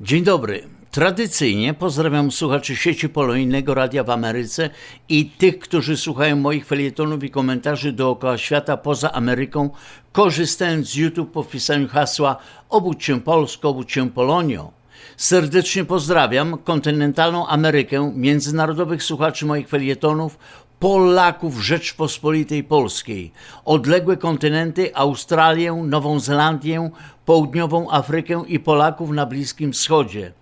Dzień dobry. Tradycyjnie pozdrawiam słuchaczy sieci polonijnego radia w Ameryce i tych, którzy słuchają moich felietonów i komentarzy dookoła świata poza Ameryką, korzystając z YouTube po wpisaniu hasła Obudź się Polsko, obudź się Polonią. Serdecznie pozdrawiam kontynentalną Amerykę, międzynarodowych słuchaczy moich felietonów, Polaków Rzeczpospolitej Polskiej, odległe kontynenty Australię, Nową Zelandię, Południową Afrykę i Polaków na Bliskim Wschodzie.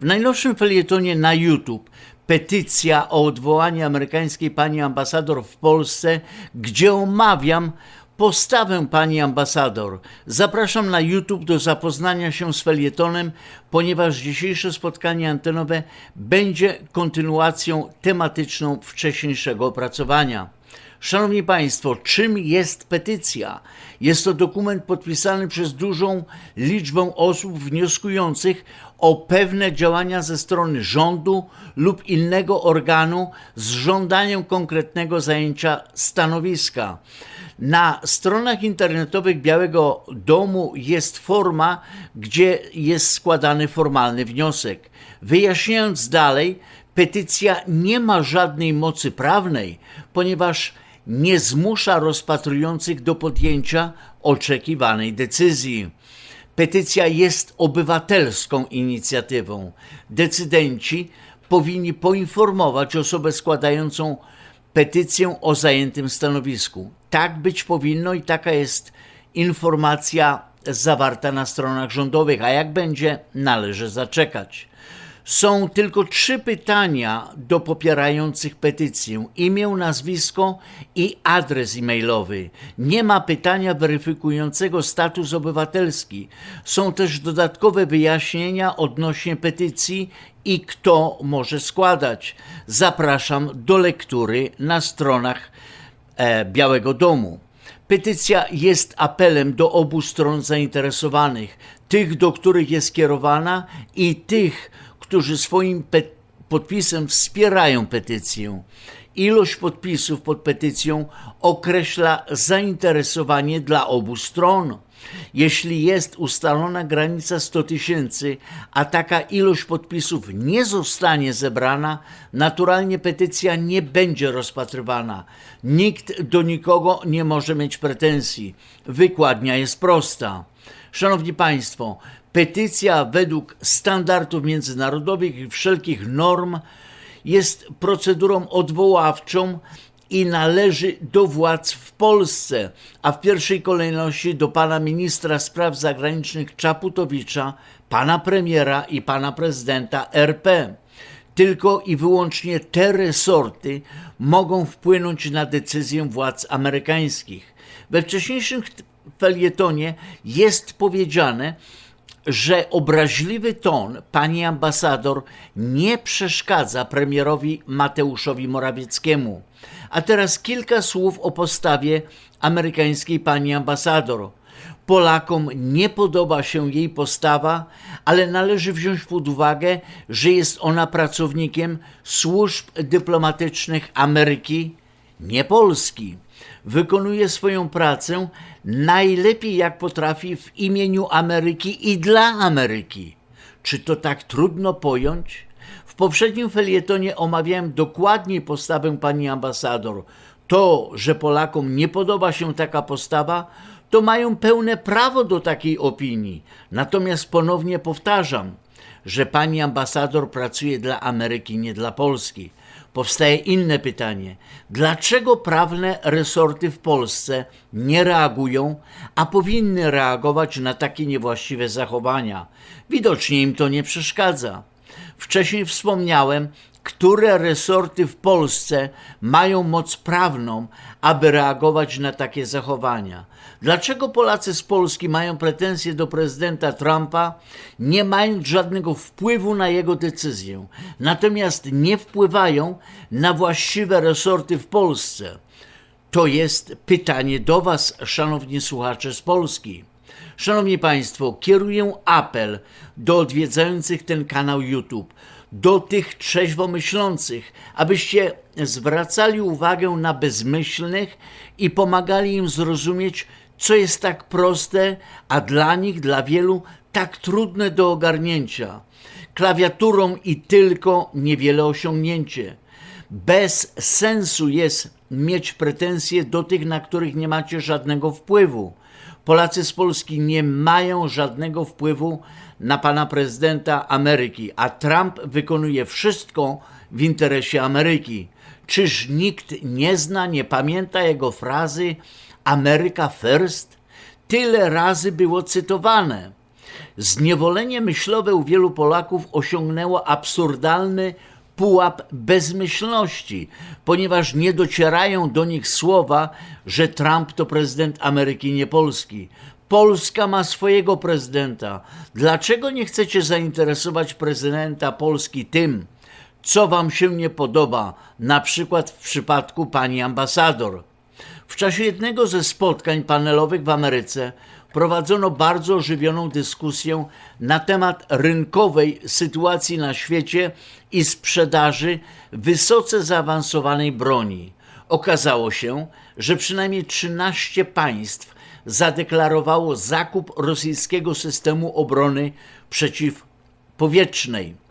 W najnowszym felietonie na YouTube petycja o odwołanie amerykańskiej pani ambasador w Polsce, gdzie omawiam postawę pani ambasador. Zapraszam na YouTube do zapoznania się z felietonem, ponieważ dzisiejsze spotkanie antenowe będzie kontynuacją tematyczną wcześniejszego opracowania. Szanowni Państwo, czym jest petycja? Jest to dokument podpisany przez dużą liczbę osób wnioskujących o pewne działania ze strony rządu lub innego organu z żądaniem konkretnego zajęcia stanowiska. Na stronach internetowych Białego Domu jest forma, gdzie jest składany formalny wniosek. Wyjaśniając dalej, petycja nie ma żadnej mocy prawnej, ponieważ nie zmusza rozpatrujących do podjęcia oczekiwanej decyzji. Petycja jest obywatelską inicjatywą. Decydenci powinni poinformować osobę składającą petycję o zajętym stanowisku. Tak być powinno i taka jest informacja zawarta na stronach rządowych, a jak będzie, należy zaczekać. Są tylko trzy pytania do popierających petycję: imię, nazwisko i adres e-mailowy. Nie ma pytania weryfikującego status obywatelski. Są też dodatkowe wyjaśnienia odnośnie petycji i kto może składać. Zapraszam do lektury na stronach e, Białego Domu. Petycja jest apelem do obu stron zainteresowanych, tych, do których jest kierowana i tych, którzy swoim podpisem wspierają petycję. Ilość podpisów pod petycją określa zainteresowanie dla obu stron. Jeśli jest ustalona granica 100 tysięcy, a taka ilość podpisów nie zostanie zebrana, naturalnie petycja nie będzie rozpatrywana. Nikt do nikogo nie może mieć pretensji. Wykładnia jest prosta. Szanowni Państwo, petycja według standardów międzynarodowych i wszelkich norm jest procedurą odwoławczą i należy do władz w Polsce, a w pierwszej kolejności do pana ministra spraw zagranicznych Czaputowicza, pana premiera i pana prezydenta RP. Tylko i wyłącznie te resorty mogą wpłynąć na decyzję władz amerykańskich. We wcześniejszym felietonie jest powiedziane, że obraźliwy ton pani ambasador nie przeszkadza premierowi Mateuszowi Morawieckiemu. A teraz kilka słów o postawie amerykańskiej pani ambasador. Polakom nie podoba się jej postawa, ale należy wziąć pod uwagę, że jest ona pracownikiem służb dyplomatycznych Ameryki, nie Polski. Wykonuje swoją pracę najlepiej jak potrafi w imieniu Ameryki i dla Ameryki. Czy to tak trudno pojąć? W poprzednim felietonie omawiałem dokładniej postawę pani ambasador. To, że Polakom nie podoba się taka postawa, to mają pełne prawo do takiej opinii. Natomiast ponownie powtarzam, że pani ambasador pracuje dla Ameryki, nie dla Polski. Powstaje inne pytanie: dlaczego prawne resorty w Polsce nie reagują, a powinny reagować na takie niewłaściwe zachowania? Widocznie im to nie przeszkadza. Wcześniej wspomniałem, które resorty w Polsce mają moc prawną, aby reagować na takie zachowania. Dlaczego Polacy z Polski mają pretensje do prezydenta Trumpa, nie mając żadnego wpływu na jego decyzję, natomiast nie wpływają na właściwe resorty w Polsce? To jest pytanie do Was, szanowni słuchacze z Polski. Szanowni Państwo, kieruję apel do odwiedzających ten kanał YouTube, do tych trzeźwo myślących, abyście zwracali uwagę na bezmyślnych i pomagali im zrozumieć, co jest tak proste, a dla nich, dla wielu, tak trudne do ogarnięcia. Klawiaturą i tylko niewiele osiągnięcie. Bez sensu jest mieć pretensje do tych, na których nie macie żadnego wpływu. Polacy z Polski nie mają żadnego wpływu na pana prezydenta Ameryki, a Trump wykonuje wszystko w interesie Ameryki. Czyż nikt nie zna, nie pamięta jego frazy America First? Tyle razy było cytowane. Zniewolenie myślowe u wielu Polaków osiągnęło absurdalny pułap bezmyślności, ponieważ nie docierają do nich słowa, że Trump to prezydent Ameryki, nie Polski. Polska ma swojego prezydenta. Dlaczego nie chcecie zainteresować prezydenta Polski tym, co wam się nie podoba, na przykład w przypadku pani ambasador? W czasie jednego ze spotkań panelowych w Ameryce prowadzono bardzo ożywioną dyskusję na temat rynkowej sytuacji na świecie i sprzedaży wysoce zaawansowanej broni. Okazało się, że przynajmniej 13 państw zadeklarowało zakup rosyjskiego systemu obrony przeciwpowietrznej.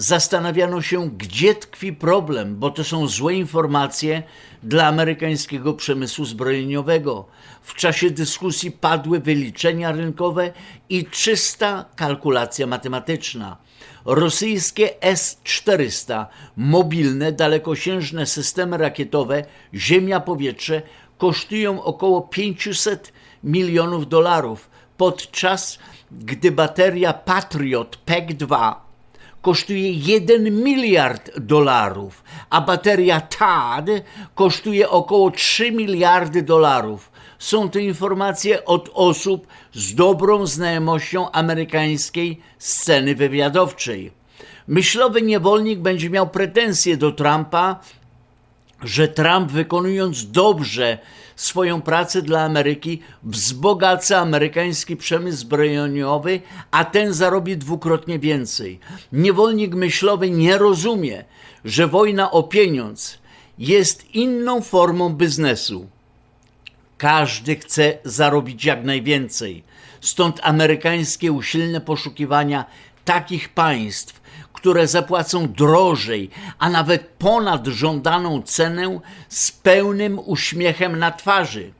Zastanawiano się, gdzie tkwi problem, bo to są złe informacje dla amerykańskiego przemysłu zbrojeniowego. W czasie dyskusji padły wyliczenia rynkowe i czysta kalkulacja matematyczna. Rosyjskie S-400, mobilne, dalekosiężne systemy rakietowe Ziemia-Powietrze kosztują około 500 milionów dolarów, podczas gdy bateria Patriot PEC-2 kosztuje 1 miliard dolarów, a bateria TAD kosztuje około 3 miliardy dolarów. Są to informacje od osób z dobrą znajomością amerykańskiej sceny wywiadowczej. Myślowy niewolnik będzie miał pretensje do Trumpa, że Trump wykonując dobrze swoją pracę dla Ameryki, wzbogaca amerykański przemysł zbrojeniowy, a ten zarobi dwukrotnie więcej. Niewolnik myślowy nie rozumie, że wojna o pieniądz jest inną formą biznesu. Każdy chce zarobić jak najwięcej. Stąd amerykańskie usilne poszukiwania takich państw, które zapłacą drożej, a nawet ponad żądaną cenę z pełnym uśmiechem na twarzy.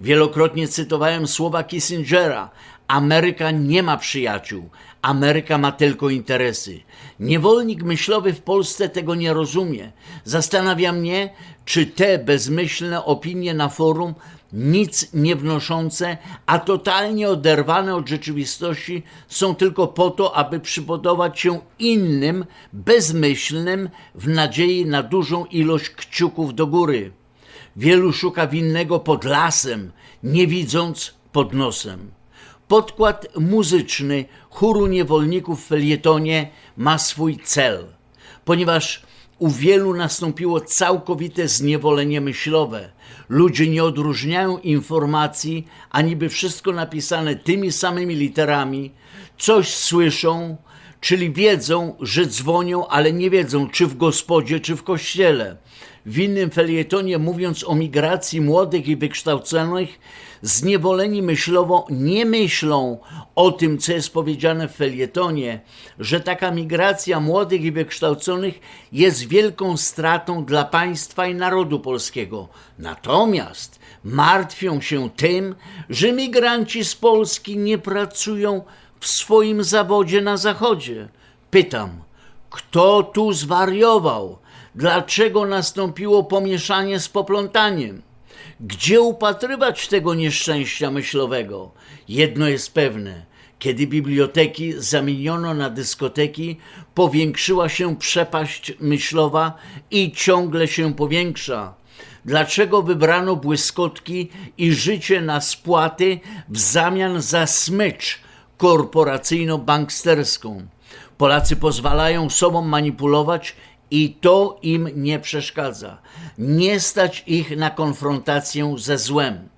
Wielokrotnie cytowałem słowa Kissingera: Ameryka nie ma przyjaciół, Ameryka ma tylko interesy. Niewolnik myślowy w Polsce tego nie rozumie. Zastanawia mnie, czy te bezmyślne opinie na forum nic nie wnoszące, a totalnie oderwane od rzeczywistości, są tylko po to, aby przypodobać się innym, bezmyślnym, w nadziei na dużą ilość kciuków do góry. Wielu szuka winnego pod lasem, nie widząc pod nosem. Podkład muzyczny chóru niewolników w felietonie ma swój cel, ponieważ u wielu nastąpiło całkowite zniewolenie myślowe. Ludzie nie odróżniają informacji, a niby wszystko napisane tymi samymi literami, coś słyszą, czyli wiedzą, że dzwonią, ale nie wiedzą, czy w gospodzie, czy w kościele. W innym felietonie, mówiąc o migracji młodych i wykształconych, zniewoleni myślowo nie myślą o tym, co jest powiedziane w felietonie, że taka migracja młodych i wykształconych jest wielką stratą dla państwa i narodu polskiego. Natomiast martwią się tym, że migranci z Polski nie pracują w swoim zawodzie na zachodzie. Pytam, kto tu zwariował? Dlaczego nastąpiło pomieszanie z poplątaniem? Gdzie upatrywać tego nieszczęścia myślowego? Jedno jest pewne. Kiedy biblioteki zamieniono na dyskoteki, powiększyła się przepaść myślowa i ciągle się powiększa. Dlaczego wybrano błyskotki i życie na spłaty w zamian za smycz korporacyjno-banksterską? Polacy pozwalają sobą manipulować i to im nie przeszkadza. Nie stać ich na konfrontację ze złem.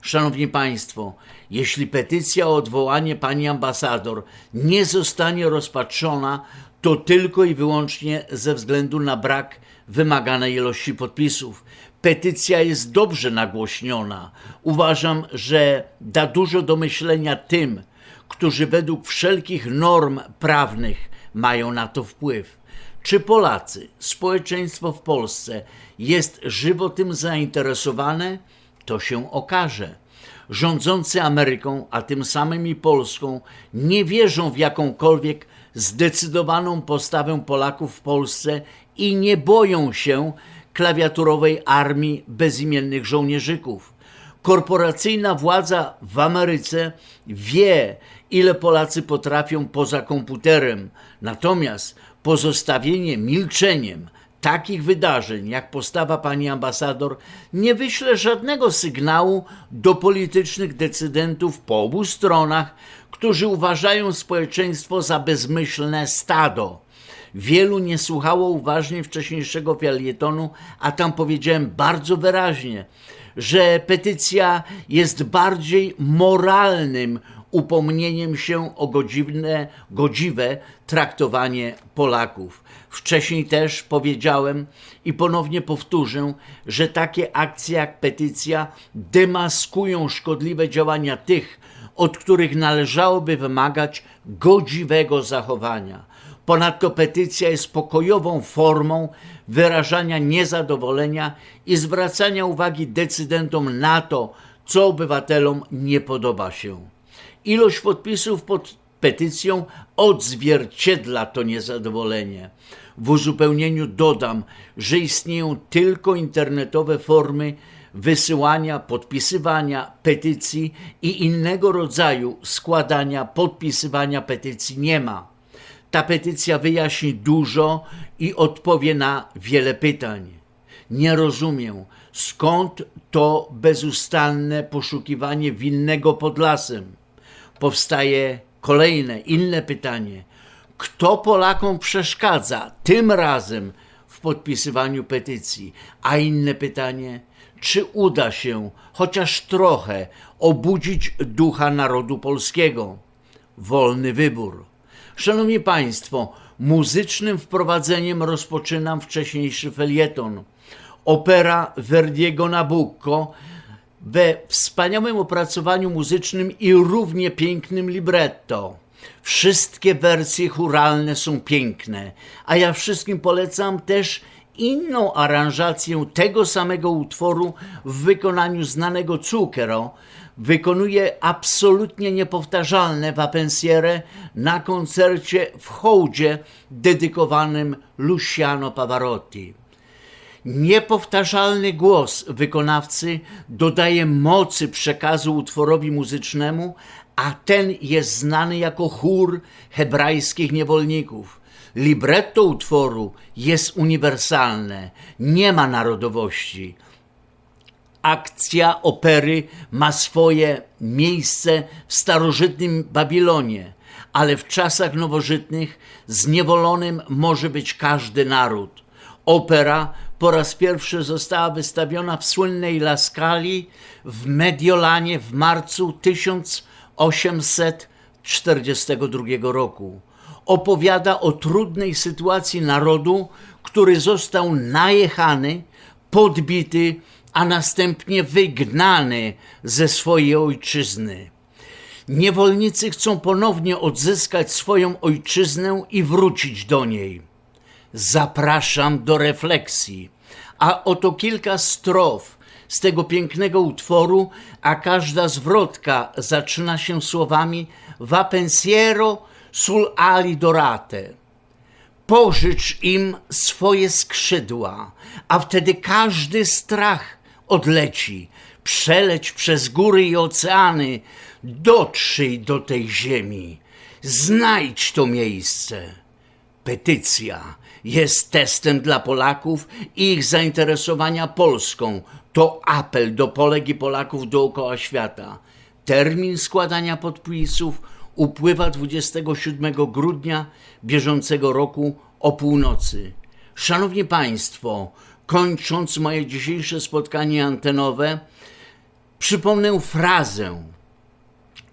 Szanowni Państwo, jeśli petycja o odwołanie pani ambasador nie zostanie rozpatrzona, to tylko i wyłącznie ze względu na brak wymaganej ilości podpisów. Petycja jest dobrze nagłośniona. Uważam, że da dużo do myślenia tym, którzy według wszelkich norm prawnych mają na to wpływ. Czy Polacy, społeczeństwo w Polsce jest żywo tym zainteresowane? To się okaże. Rządzący Ameryką, a tym samym i Polską, nie wierzą w jakąkolwiek zdecydowaną postawę Polaków w Polsce i nie boją się klawiaturowej armii bezimiennych żołnierzyków. Korporacyjna władza w Ameryce wie, ile Polacy potrafią poza komputerem. Natomiast pozostawienie milczeniem takich wydarzeń jak postawa pani ambasador nie wyśle żadnego sygnału do politycznych decydentów po obu stronach, którzy uważają społeczeństwo za bezmyślne stado. Wielu nie słuchało uważnie wcześniejszego felietonu, a tam powiedziałem bardzo wyraźnie, że petycja jest bardziej moralnym upomnieniem się o godziwne, godziwe traktowanie Polaków. Wcześniej też powiedziałem i ponownie powtórzę, że takie akcje jak petycja demaskują szkodliwe działania tych, od których należałoby wymagać godziwego zachowania. Ponadto petycja jest pokojową formą wyrażania niezadowolenia i zwracania uwagi decydentom na to, co obywatelom nie podoba się. Ilość podpisów pod petycją odzwierciedla to niezadowolenie. W uzupełnieniu dodam, że istnieją tylko internetowe formy wysyłania, podpisywania petycji i innego rodzaju składania, podpisywania petycji nie ma. Ta petycja wyjaśni dużo i odpowie na wiele pytań. Nie rozumiem, skąd to bezustanne poszukiwanie winnego pod lasem. Powstaje kolejne, inne pytanie. Kto Polakom przeszkadza tym razem w podpisywaniu petycji? A inne pytanie, czy uda się chociaż trochę obudzić ducha narodu polskiego? Wolny wybór. Szanowni Państwo, muzycznym wprowadzeniem rozpoczynam wcześniejszy felieton. Opera Verdiego Nabucco we wspaniałym opracowaniu muzycznym i równie pięknym libretto. Wszystkie wersje churalne są piękne, a ja wszystkim polecam też inną aranżację tego samego utworu w wykonaniu znanego Zucchero. Wykonuje absolutnie niepowtarzalne wapensiere na koncercie w hołdzie dedykowanym Luciano Pavarotti. Niepowtarzalny głos wykonawcy dodaje mocy przekazu utworowi muzycznemu, a ten jest znany jako chór hebrajskich niewolników. Libretto utworu jest uniwersalne, nie ma narodowości. Akcja opery ma swoje miejsce w starożytnym Babilonie, ale w czasach nowożytnych zniewolonym może być każdy naród. Opera po raz pierwszy została wystawiona w słynnej Laskali w Mediolanie w marcu 1842 roku. Opowiada o trudnej sytuacji narodu, który został najechany, podbity, a następnie wygnany ze swojej ojczyzny. Niewolnicy chcą ponownie odzyskać swoją ojczyznę i wrócić do niej zapraszam do refleksji. A oto kilka strof z tego pięknego utworu, a każda zwrotka zaczyna się słowami Va pensiero sul ali dorate. Pożycz im swoje skrzydła, a wtedy każdy strach odleci. Przeleć przez góry i oceany, dotrzyj do tej ziemi. Znajdź to miejsce. Petycja jest testem dla Polaków i ich zainteresowania Polską. To apel do Polek i Polaków dookoła świata. Termin składania podpisów upływa 27 grudnia bieżącego roku o północy. Szanowni Państwo, kończąc moje dzisiejsze spotkanie antenowe, przypomnę frazę,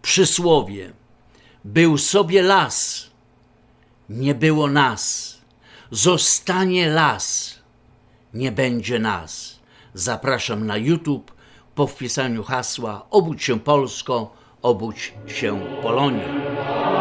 przysłowie. Był sobie las, nie było nas. Zostanie las, nie będzie nas. Zapraszam na YouTube po wpisaniu hasła Obudź się Polsko, obudź się Polonia.